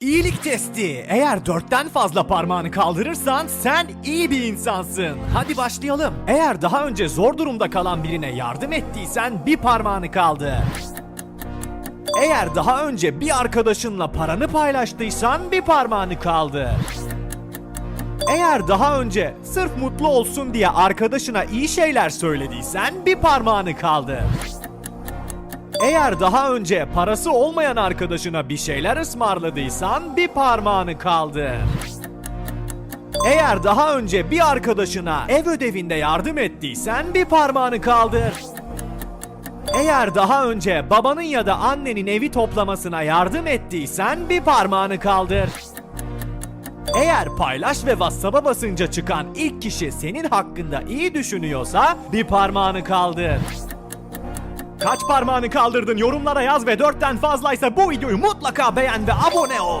İyilik testi. Eğer dörtten fazla parmağını kaldırırsan sen iyi bir insansın. Hadi başlayalım. Eğer daha önce zor durumda kalan birine yardım ettiysen bir parmağını kaldır. Eğer daha önce bir arkadaşınla paranı paylaştıysan bir parmağını kaldır. Eğer daha önce sırf mutlu olsun diye arkadaşına iyi şeyler söylediysen bir parmağını kaldır. Eğer daha önce parası olmayan arkadaşına bir şeyler ısmarladıysan bir parmağını kaldır. Eğer daha önce bir arkadaşına ev ödevinde yardım ettiysen bir parmağını kaldır. Eğer daha önce babanın ya da annenin evi toplamasına yardım ettiysen bir parmağını kaldır. Eğer paylaş ve WhatsApp'a basınca çıkan ilk kişi senin hakkında iyi düşünüyorsa bir parmağını kaldır. Kaç parmağını kaldırdın yorumlara yaz ve dörtten fazlaysa bu videoyu mutlaka beğen ve abone ol.